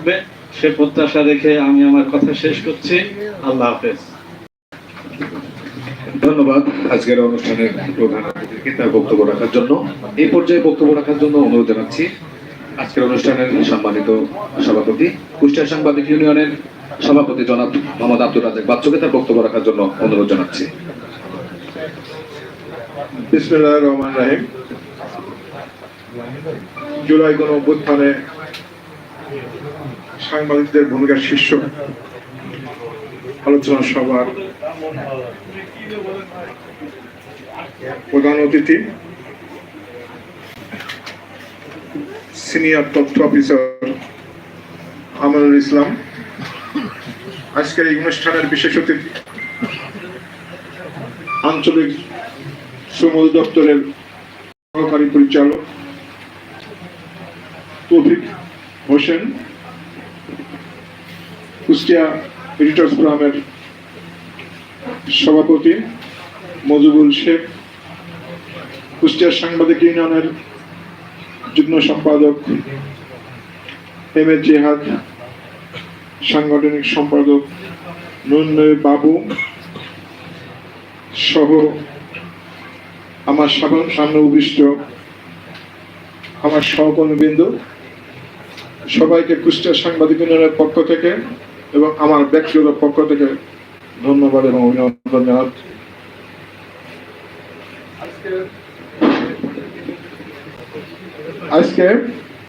হবে, সে প্রত্যাশা রেখে আমি আমার কথা শেষ করছি। আল্লাহ হাফেজ। ধন্যবাদ আজকের অনুষ্ঠানের প্রধান অতিথিকে তার বক্তব্য রাখার জন্য। এই পর্যায়ে বক্তব্য রাখার জন্য অনুরোধ জানাচ্ছি। আজকের অনুষ্ঠানের সম্মানিত সভাপতি কুষ্টিয়া সাংবাদিক ইউনিয়নের সভাপতি জনাব মোহাম্মদ আব্দুল রাজাক বাচ্চুকে তার বক্তব্য রাখার জন্য অনুরোধ জানাচ্ছি। রহমান রাহিম। জুলাই গণ অভ্যুত্থানে সাংবাদিকদের ভূমিকা শীর্ষ আলোচনা সভার প্রধান অতিথি, সিনিয়র তথ্য অফিসার আমানুল ইসলাম। আজকের এই অনুষ্ঠানের বিশেষ অতিথি আঞ্চলিক শ্রম দপ্তরের সহকারী পরিচালক তৌফিক হোসেন। কুষ্টিয়া এডিটর্স ফোরামের সভাপতি মজিবুল শেখ, কুষ্টিয়া সাংবাদিক ইউনিয়নের যুগ্ম সম্পাদক এম এ জেহাদ, সাংগঠনিক সম্পাদক নুন্নয় বাবু সহ আমার সামনে সামনে উপবিষ্ট আমার সহকর্মীবৃন্দ, সবাইকে কুষ্টিয়া সাংবাদিক ইউনিয়নের পক্ষ থেকে এবং আমার ব্যক্তিগত পক্ষ থেকে ধন্যবাদ এবং অভিনন্দন জানাচ্ছি। আজকে